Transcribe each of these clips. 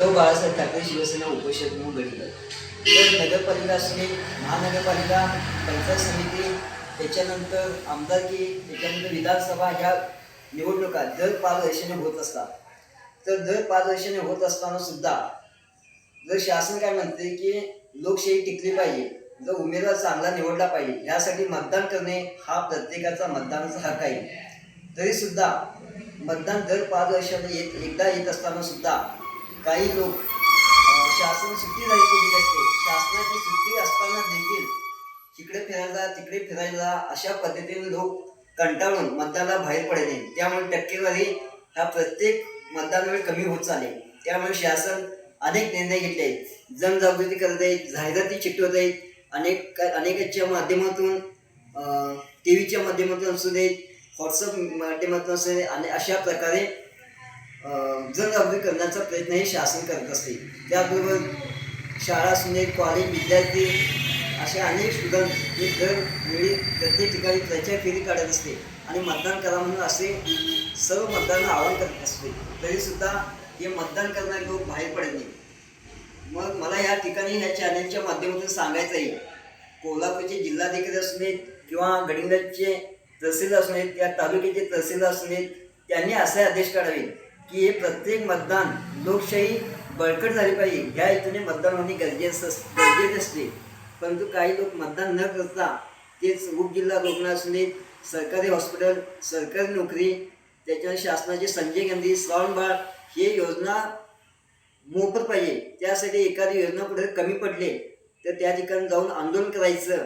तो बाळासाहेब ठाकरे शिवसेना उपोषण म्हणून घडलं तर नगरपालिका असणे महानगरपालिका पंचायत समिती त्याच्यानंतर आमदारकी त्याच्यानंतर विधानसभा ह्या निवडणुका दर पाच वर्षाने होत असतात तर दर पाच वर्षाने होत असताना सुद्धा जर शासन काय म्हणते की लोकशाही टिकली पाहिजे जर उमेदवार चांगला निवडला पाहिजे यासाठी मतदान करणे हा प्रत्येकाचा मतदानाचा हक्क आहे. तरी सुद्धा मतदान दर पाच वर्षाला येत एकदा येत असताना सुद्धा काही लोक शासन सुट्टी जाहीर केलेली असते. शासनाची सुट्टी असताना देखील इकडे फिरायला तिकडे फिरायला अशा पद्धतीने लोक कंटाळून मतदानाला बाहेर पडले त्यामुळे टक्केवारी हा प्रत्येक मतदान वेळ कमी होत चालले. त्यामुळे शासन अनेक निर्णय घेतले. आहेत जनजागृती करत आहेत जाहिराती चिकटवत आहेत अनेक अनेकाच्या माध्यमातून टी व्हीच्या माध्यमातून असू देत व्हॉट्सअप माध्यमातून असू दे आणि अशा प्रकारे अं, जनजागृती म्हणजे करण्याचा प्रयत्न हे शासन करत असते त्याबरोबर शाळा सुने कॉलेज विद्यार्थी असे अनेक स्टुडंट हे दरवेळी प्रत्येक ठिकाणी प्रचार फेरी काढत असते आणि मतदान करा म्हणून असे सर्व मतदारांना आवाहन करत असते तरीसुद्धा हे मतदान करणारे लोक बाहेर पडत नाही मग मला या ठिकाणी ह्या चॅनलच्या माध्यमातून सांगायचं आहे कोल्हापूरचे जिल्हाधिकारी असू किंवा गडिंगलजचे तहसीलदार असू देत या तालुक्याचे तहसीलदार असू त्यांनी असे आदेश काढावे की हे प्रत्येक मतदान लोकशाही बळकट झाली पाहिजे. ह्या हेतूने मतदान होणे गरजेचं अस- गरजेचे असते. परंतु काही लोक मतदान न करता तेच उपजिल्हा रुग्ण सरकारी हॉस्पिटल सरकारी नोकरी त्याच्या शासनाचे संजय गांधी श्रावणबाळ हे योजना मोफत पाहिजे. त्यासाठी एखादी योजना कुठे कमी पडले तर त्या ठिकाणी जाऊन आंदोलन करायचं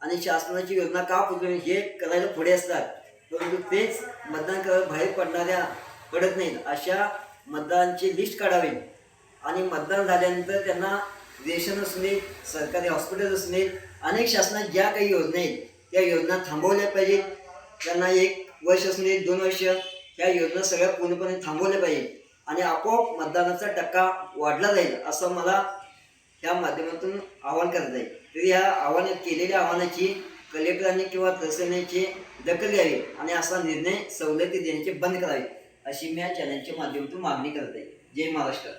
आणि शासनाची योजना का पुरवली हे करायला पुढे असतात. परंतु तेच मतदान करायला बाहेर पडणाऱ्या पडत नाहीत. अशा मतदारांची लिस्ट काढावी. आणि मतदान झाल्यानंतर त्यांना रेशन असू सरकारी हॉस्पिटल असू अनेक शासनात ज्या काही योजना आहेत त्या योजना थांबवल्या पाहिजेत. त्यांना एक वर्ष असू दोन वर्ष ह्या योजना सगळ्या पूर्णपणे थांबवल्या पाहिजेत. आणि आपोआप मतदानाचा टक्का वाढला जाईल असं मला या माध्यमातून आवाहन करत आहे तरी या आव्हान केलेल्या आव्हानाची कलेक्टरांनी किंवा तहसीलची दखल घ्यावी आणि असा निर्णय सवलती देण्याचे बंद करावे. अशी मी या चॅनलच्या माध्यमातून मागणी करत आहे जय महाराष्ट्र.